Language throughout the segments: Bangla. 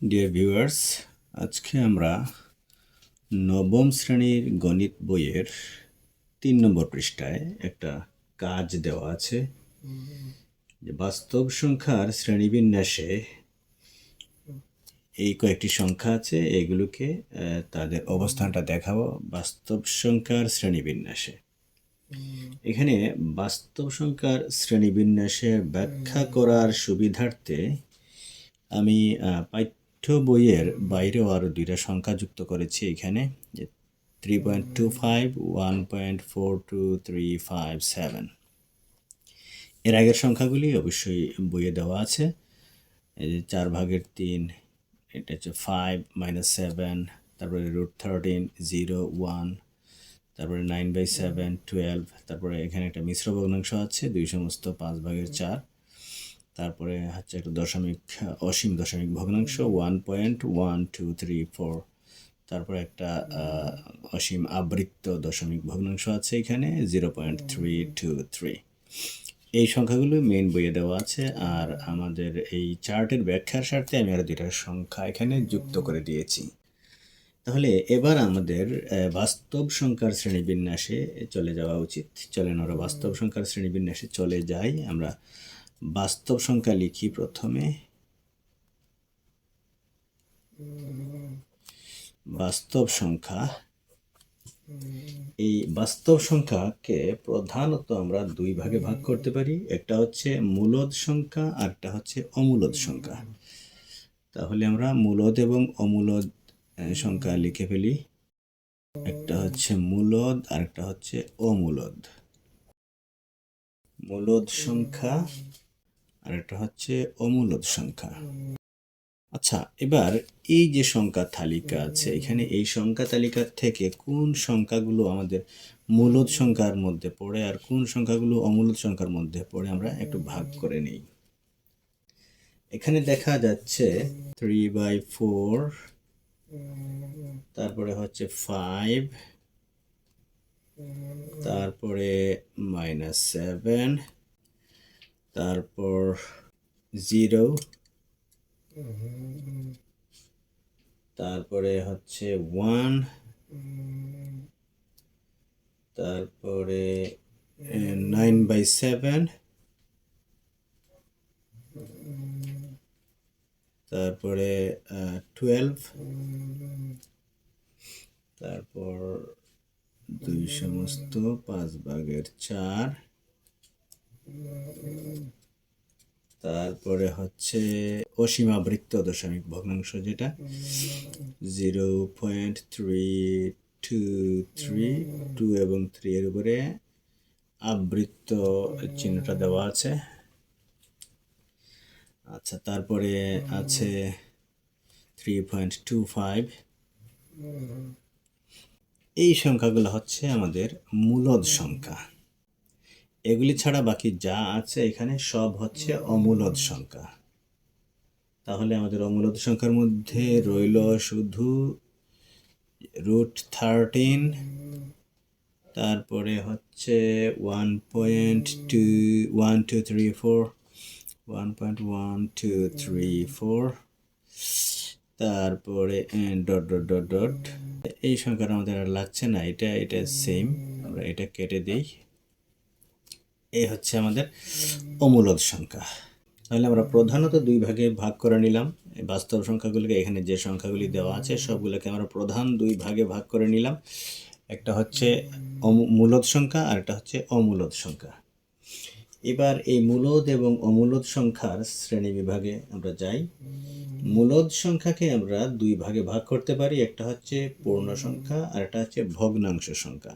ডিয়ার ভিউয়ার্স আজকে আমরা নবম শ্রেণির গণিত বইয়ের তিন নম্বর পৃষ্ঠায় একটা কাজ দেওয়া আছে। যে বাস্তব সংখ্যার শ্রেণীবিন্যাসে এই কয়েকটি সংখ্যা আছে এগুলোকে তাদের অবস্থানটা দেখাবো বাস্তব সংখ্যার শ্রেণীবিন্যাসে। এখানে বাস্তব সংখ্যার শ্রেণীবিন্যাসের ব্যাখ্যা করার সুবিধার্থে আমি আহ, পাঠ্য বইয়ের বাইরেও আরও দুইটা সংখ্যা যুক্ত করেছি এখানে three point two five one point four two three five seven এর আগের সংখ্যাগুলি অবশ্যই বইয়ে দেওয়া আছে। এই যে চার ভাগের তিন, এটা হচ্ছে ফাইভ মাইনাস সেভেন তারপরে রুট থার্টিন জিরো ওয়ান তারপরে নাইন বাই সেভেন টুয়েলভ তারপরে এখানে একটা মিশ্র ভগ্নাংশ আছে, দুই সমস্ত পাঁচ ভাগের চার। তারপরে হচ্ছে একটা দশমিক, অসীম দশমিক ভগ্নাংশ one point one two three four তারপরে একটা অসীম আবৃত্ত দশমিক ভগ্নাংশ আছে এখানে zero point three two three এই সংখ্যাগুলো মেন বইয়ে দেওয়া আছে, আর আমাদের এই চার্টের ব্যাখ্যার স্বার্থে আমি আরও দুইটা সংখ্যা এখানে যুক্ত করে দিয়েছি। তাহলে এবার আমাদের বাস্তব সংখ্যার শ্রেণীবিন্যাসে চলে যাওয়া উচিত। চলেন আমরা বাস্তব সংখ্যার শ্রেণীবিন্যাসে চলে যাই, আমরা বাস্তব সংখ্যা লিখি প্রথমে। বাস্তব সংখ্যা। এই বাস্তব সংখ্যাকে প্রধানত আমরা দুই ভাগে ভাগ করতে পারি। একটা হচ্ছে মূলদ সংখ্যা আর একটা হচ্ছে অমূলদ সংখ্যা। তাহলে আমরা মূলদ এবং অমূলদ সংখ্যা লিখে ফেলি। একটা হচ্ছে মূলদ আর একটা হচ্ছে অমূলদ। মূলদ সংখ্যা আর একটা হচ্ছে অমূলদ সংখ্যা। আচ্ছা এবার এই যে সংখ্যা তালিকা আছে, এখানে এই সংখ্যা তালিকার থেকে কোন সংখ্যাগুলো আমাদের মূলদ সংখ্যার মধ্যে পড়ে আর কোন সংখ্যাগুলো অমূলদ সংখ্যার মধ্যে পড়ে আমরা একটু ভাগ করে নিই। এখানে দেখা যাচ্ছে থ্রি বাই ফোর তারপরে হচ্ছে ফাইভ তারপরে মাইনাস সেভেন তারপর জিরো তারপরে হচ্ছে ওয়ান তারপরে নাইন বাই সেভেন তারপরে টুয়েলভ তারপর দুই সমস্ত পাঁচ ভাগের চার তারপরে হচ্ছে অসীমা অসীমাবৃত্ত দশমিক ভগ্নাংশ যেটা, zero point three two three, two এবং থ্রি এর উপরে আবৃত্ত চিহ্নটা দেওয়া আছে। আচ্ছা তারপরে আছে থ্রি পয়েন্ট টু ফাইভ। এই সংখ্যাগুলো হচ্ছে আমাদের মূলদ সংখ্যা। এগুলি ছাড়া বাকি যা আছে এখানে সব হচ্ছে অমূলদ সংখ্যা। তাহলে আমাদের অমূলদ সংখ্যার মধ্যে রইল শুধু রুট থার্টিন, তারপরে হচ্ছে one point two, one, two, three, four, one point one, two, three, four, তারপরে ডট ডট ডট ডট। এই সংখ্যাটা আমাদের আর লাগছে না, এটা এটা সেম আমরা এটা কেটে দিই। এই হচ্ছে আমাদের অমূলদ সংখ্যা। তাহলে আমরা প্রধানত দুই ভাগে ভাগ করে নিলাম। বাস্তব সংখ্যাগুলিকে এখানে যে সংখ্যাগুলি দেওয়া আছে, সবগুলোকে আমরা প্রধান দুই ভাগে ভাগ করে নিলাম। একটা হচ্ছে মূলদ সংখ্যা আর একটা হচ্ছে অমূলদ সংখ্যা। এবার এই মূলদ এবং অমূলদ সংখ্যার শ্রেণি বিভাগে আমরা যাই। মূলদ সংখ্যাকে আমরা দুই ভাগে ভাগ করতে পারি, একটা হচ্ছে পূর্ণ সংখ্যা আর একটা হচ্ছে ভগ্নাংশ সংখ্যা।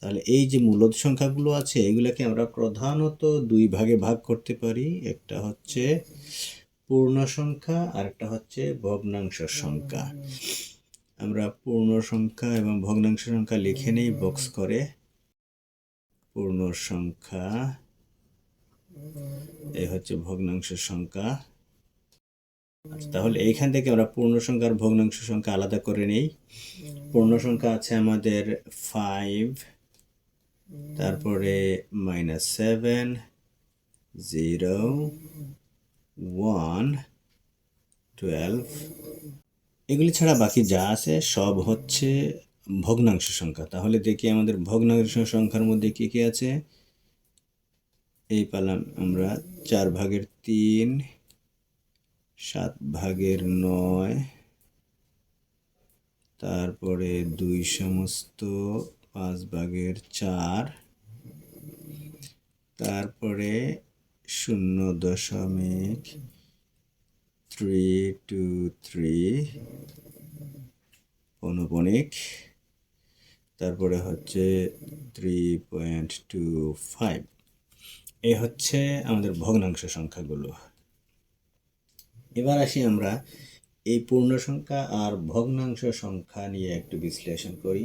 তাহলে এই যে মূলদ সংখ্যাগুলো আছে, এগুলোকে আমরা প্রধানত দুই ভাগে ভাগ করতে পারি, একটা হচ্ছে পূর্ণ সংখ্যা আর একটা হচ্ছে ভগ্নাংশ সংখ্যা। আমরা পূর্ণ সংখ্যা এবং ভগ্নাংশ সংখ্যা লিখে নেই, বক্স করে। পূর্ণ সংখ্যা এই হচ্ছে ভগ্নাংশ সংখ্যা। আচ্ছা, তাহলে এইখান থেকে আমরা পূর্ণ সংখ্যার ভগ্নাংশ সংখ্যা আলাদা করে নেই। পূর্ণ সংখ্যা আছে আমাদের ফাইভ তারপরে minus seven zero one twelve এগুলি ছাড়া বাকি যা আছে সব হচ্ছে ভগ্নাংশ সংখ্যা। তাহলে দেখি আমাদের ভগ্নাংশ সংখ্যার মধ্যে কি কি আছে। এই পালাম আমরা চার ভাগের তিন, সাত ভাগের নয়, তারপরে দুই সমস্ত, পাঁচ ভাগের চার, তারপরে শূন্য দশমিক থ্রি টু থ্রি পৌনপণিক তারপরে হচ্ছে থ্রি পয়েন্ট টু ফাইভ এ হচ্ছে আমাদের ভগ্নাংশ সংখ্যাগুলো। এবার আসি আমরা এই পূর্ণ সংখ্যা আর ভগ্নাংশ সংখ্যা নিয়ে একটু বিশ্লেষণ করি।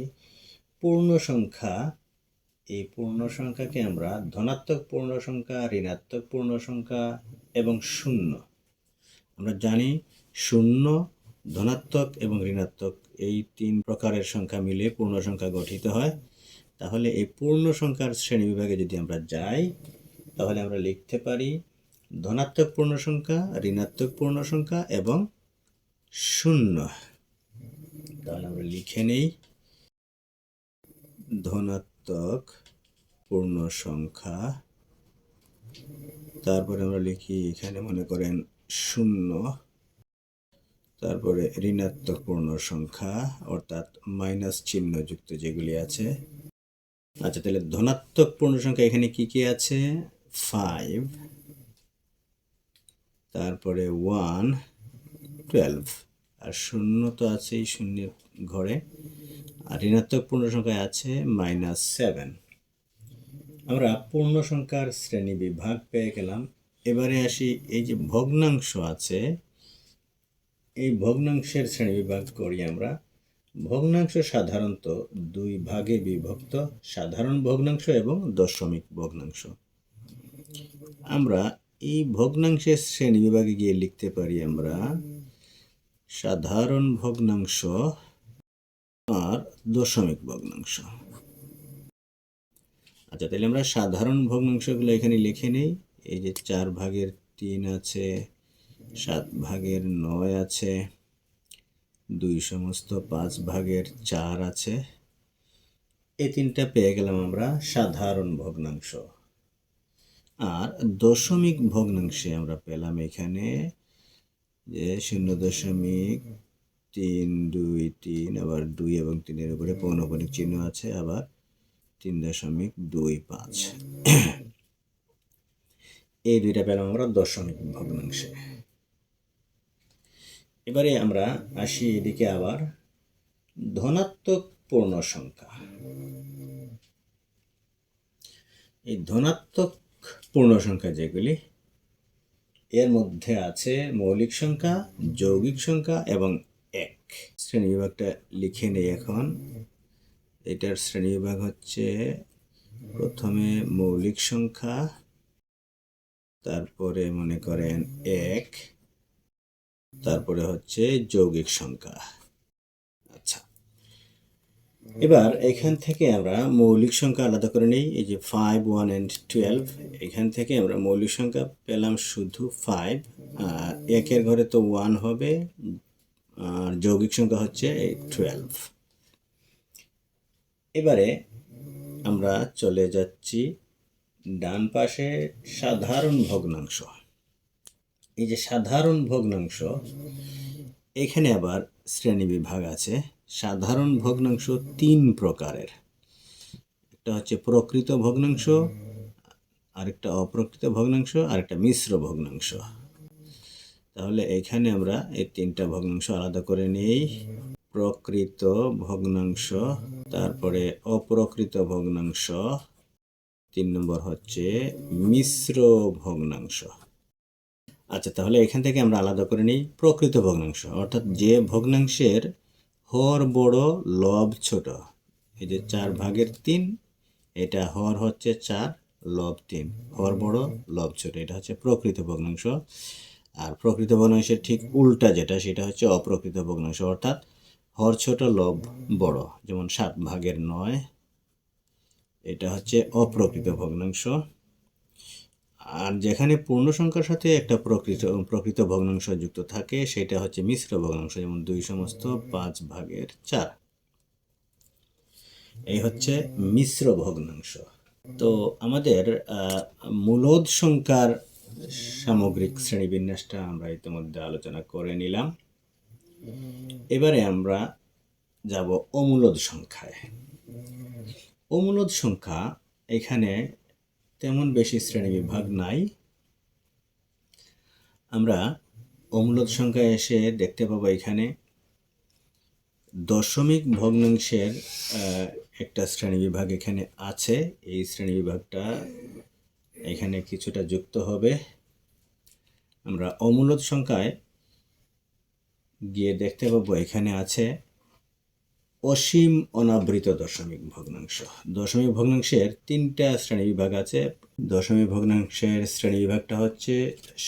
পূর্ণ সংখ্যা, এই পূর্ণ সংখ্যাকে আমরা ধনাত্মক পূর্ণ সংখ্যা, ঋণাত্মক পূর্ণ সংখ্যা এবং শূন্য। আমরা জানি শূন্য, ধনাত্মক এবং ঋণাত্মক এই তিন প্রকারের সংখ্যা মিলে পূর্ণ সংখ্যা গঠিত হয়। তাহলে এই পূর্ণ সংখ্যার শ্রেণি বিভাগে যদি আমরা যাই তাহলে আমরা লিখতে পারি ধনাত্মক পূর্ণ সংখ্যা ঋণাত্মক পূর্ণ সংখ্যা এবং শূন্য। তাহলে আমরা লিখে নেই। ধনাত্মক পূর্ণ সংখ্যা তারপরে আমরা লিখি এখানে মনে করেন শূন্য। তারপরে ঋণাত্মক পূর্ণ সংখ্যা অর্থাৎ মাইনাস চিহ্ন যুক্ত যেগুলি আছে। আচ্ছা তাহলে ধনাত্মক পূর্ণ সংখ্যা এখানে কি কি আছে? ফাইভ তারপরে ওয়ান টুয়েলভ আর শূন্য তো আছেই শূন্যের ঘরে, আর ঋণাত্মক পূর্ণ সংখ্যায় আছে মাইনাস সেভেন আমরা পূর্ণ সংখ্যার শ্রেণি বিভাগ পেয়ে গেলাম। এবারে আসি, এই যে ভগ্নাংশ আছে, এই ভগ্নাংশের শ্রেণি বিভাগ করি আমরা। ভগ্নাংশ সাধারণত দুই ভাগে বিভক্ত, সাধারণ ভগ্নাংশ এবং দশমিক ভগ্নাংশ। আমরা এই ভগ্নাংশের শ্রেণি বিভাগে গিয়ে লিখতে পারি আমরা সাধারণ ভগ্নাংশ আর দশমিক ভগ্নাংশ। আচ্ছা তাহলে আমরা সাধারণ ভগ্নাংশগুলো এখানে লিখে নেই। এই যে চার ভাগের তিন আছে, সাত ভাগের নয় আছে, দুই সমস্ত পাঁচ ভাগের চার আছে। এই তিনটা পেয়ে গেলাম আমরা সাধারণ ভগ্নাংশ। আর দশমিক ভগ্নাংশে আমরা পেলাম এখানে যে শূন্য দশমিক তিন, দুই, তিন, আবার দুই এবং তিনের উপরে পৌনপণিক চিহ্ন আছে, আবার তিন দশমিক দুই পাঁচ। এই দুইটা পেলাম আমরা দশমিক ভগ্নাংশে। এবারে আমরা আসি এদিকে আবার ধনাত্মক পূর্ণ সংখ্যা এই ধনাত্মক পূর্ণ সংখ্যা যেগুলি, এর মধ্যে আছে মৌলিক সংখ্যা, যৌগিক সংখ্যা এবং এক। শ্রেণীবিভাগটা লিখে নেই এখন। এটার শ্রেণীবিভাগ হচ্ছে প্রথমে মৌলিক সংখ্যা, তারপরে মনে করেন এক, তারপরে হচ্ছে যৌগিক সংখ্যা। এবার এখান থেকে আমরা মৌলিক সংখ্যা আলাদা করে নিই, এই যে ফাইভ ওয়ান অ্যান্ড টুয়েলভ এখান থেকে আমরা মৌলিক সংখ্যা পেলাম শুধু ফাইভ আর একের ঘরে তো ওয়ান হবে, আর যৌগিক সংখ্যা হচ্ছে টুয়েলভ এবারে আমরা চলে যাচ্ছি ডান পাশে সাধারণ ভগ্নাংশ। এই যে সাধারণ ভগ্নাংশ, এখানে আবার শ্রেণি বিভাগ আছে। সাধারণ ভগ্নাংশ তিন প্রকারের। একটা হচ্ছে প্রকৃত ভগ্নাংশ, আরেকটা অপ্রকৃত ভগ্নাংশ, আরেকটা মিশ্র ভগ্নাংশ। তাহলে এখানে আমরা এই তিনটা ভগ্নাংশ আলাদা করে নিই। প্রকৃত ভগ্নাংশ, তারপরে অপ্রকৃত ভগ্নাংশ, তিন নম্বর হচ্ছে মিশ্র ভগ্নাংশ। আচ্ছা তাহলে এখান থেকে আমরা আলাদা করে নিই প্রকৃত ভগ্নাংশ। অর্থাৎ যে ভগ্নাংশের হর বড় লব ছোট। এই যে চার ভাগের তিন, এটা হর হচ্ছে চার, লব তিন। হর বড়, লব ছোট, এটা হচ্ছে প্রকৃত ভগ্নাংশ। আর প্রকৃত ভগ্নাংশের ঠিক উল্টা যেটা, সেটা হচ্ছে অপ্রকৃত ভগ্নাংশ। অর্থাৎ হর ছোট, লব বড়। যেমন সাত ভাগের নয়, এটা হচ্ছে অপ্রকৃত ভগ্নাংশ। আর যেখানে পূর্ণ সংখ্যার সাথে একটা প্রকৃত প্রকৃত ভগ্নাংশ যুক্ত থাকে, সেটা হচ্ছে মিশ্র ভগ্নাংশ, যেমন দুই সমস্ত পাঁচ ভাগের চার। এই হচ্ছে মিশ্র ভগ্নাংশ। তো আমাদের মূলদ সংখ্যার সামগ্রিক শ্রেণীবিন্যাসটা আমরা ইতিমধ্যে আলোচনা করে নিলাম। এবারে আমরা যাব অমূলদ সংখ্যায়। অমূলদ সংখ্যা এখানে তেমন বেশি শ্রেণীবিভাগ নাই। আমরা অমূলদ সংখ্যা এসে দেখতে পাবো এখানে দশমিক ভগ্নাংশের একটা শ্রেণীবিভাগ এখানে আছে। এই শ্রেণীবিভাগটা এখানে কিছুটা যুক্ত হবে। আমরা অমূলত সংখ্যায় গিয়ে দেখতে পাবো এখানে আছে অসীম অনাবৃত দশমিক ভগ্নাংশ। দশমিক ভগ্নাংশের তিনটা শ্রেণি বিভাগ আছে। দশমিক ভগ্নাংশের শ্রেণি বিভাগটা হচ্ছে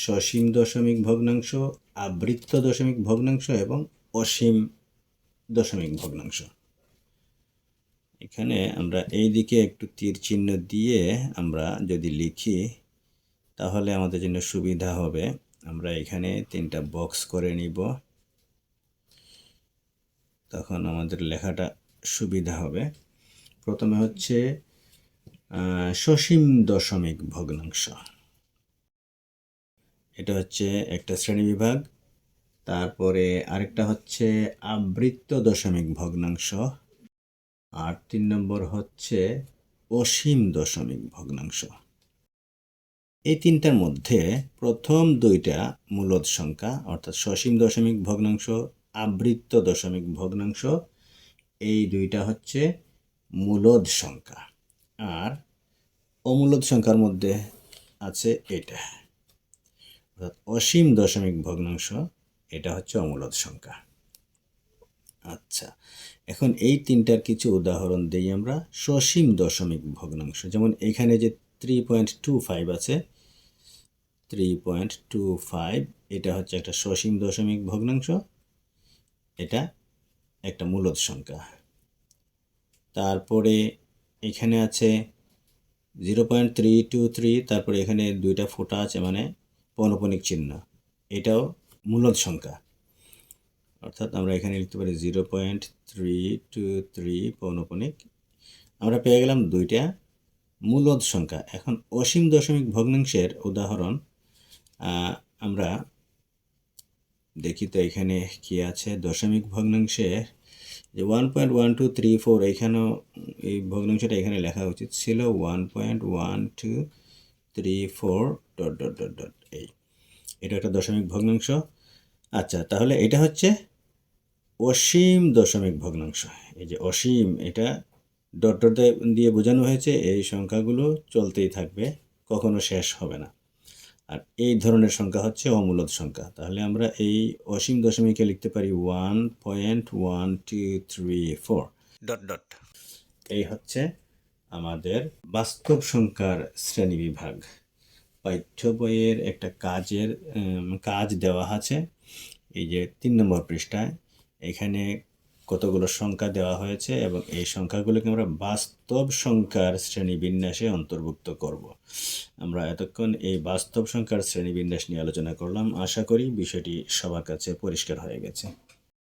সসীম দশমিক ভগ্নাংশ, আবৃত্ত দশমিক ভগ্নাংশ এবং অসীম দশমিক ভগ্নাংশ। এখানে আমরা এই দিকে একটু তীর চিহ্ন দিয়ে আমরা যদি লিখি, তাহলে আমাদের জন্য সুবিধা হবে। আমরা এখানে তিনটা বক্স করে নিব। তখন আমাদের লেখাটা সুবিধা হবে। প্রথমে হচ্ছে সসীম দশমিক ভগ্নাংশ। এটা হচ্ছে একটা শ্রেণীবিভাগ তারপরে আরেকটা হচ্ছে আবৃত্ত দশমিক ভগ্নাংশ। আর তিন নম্বর হচ্ছে অসীম দশমিক ভগ্নাংশ। এই তিনটার মধ্যে প্রথম দুইটা মূলদ সংখ্যা, অর্থাৎ সসীম দশমিক ভগ্নাংশ আবৃত্ত দশমিক ভগ্নাংশ। এই দুইটা হচ্ছে মূলদ সংখ্যা। আর অমূলদ সংখ্যার মধ্যে আছে এটা। অর্থাৎ অসীম দশমিক ভগ্নাংশ, এটা হচ্ছে অমূলদ সংখ্যা। আচ্ছা এখন এই তিনটার কিছু উদাহরণ দিই আমরা। সসীম দশমিক ভগ্নাংশ, যেমন এখানে যে থ্রি পয়েন্ট টু ফাইভ আছে থ্রি পয়েন্ট টু ফাইভ এটা হচ্ছে একটা সসীম দশমিক ভগ্নাংশ। এটা একটা মূলদ সংখ্যা। তারপরে এখানে আছে zero point three two three তারপরে এখানে দুইটা ফোঁটা আছে মানে পৌনপনিক চিহ্ন। এটাও মূলদ সংখ্যা। অর্থাৎ আমরা এখানে লিখতে পারি zero point three two three পৌনপনিক। আমরা পেয়ে গেলাম দুইটা মূলদ সংখ্যা। এখন অসীম দশমিক ভগ্নাংশের উদাহরণ আমরা দেখি তো এখানে কি আছে। দশমিক ভগ্নাংশে যে one point one two three four এখানেও এই ভগ্নাংশটা এখানে লেখা উচিত ছিল one point one two three four dot dot dot dot এই। এটা একটা দশমিক ভগ্নাংশ। আচ্ছা তাহলে এটা হচ্ছে অসীম দশমিক ভগ্নাংশ। এই যে অসীম, এটা ডট ডট দিয়ে বোঝানো হয়েছে, এই সংখ্যাগুলো চলতেই থাকবে, কখনো শেষ হবে না। আর এই ধরনের সংখ্যা হচ্ছে অমূলদ সংখ্যা। তাহলে আমরা এই অসীম দশমিকে লিখতে পারি one point one two three four dot dot এই হচ্ছে আমাদের বাস্তব সংখ্যার শ্রেণি বিভাগ। পাঠ্য বইয়ের একটা কাজের কাজ দেওয়া আছে। এই যে তিন নম্বর পৃষ্ঠায় এখানে কতগুলো সংখ্যা দেওয়া হয়েছে এবং এই সংখ্যাগুলোকে আমরা বাস্তব সংখ্যার শ্রেণীবিন্যাসে অন্তর্ভুক্ত করব। আমরা এতক্ষণ এই বাস্তব সংখ্যার শ্রেণীবিন্যাস নিয়ে আলোচনা করলাম। আশা করি বিষয়টি সবার কাছে পরিষ্কার হয়ে গেছে।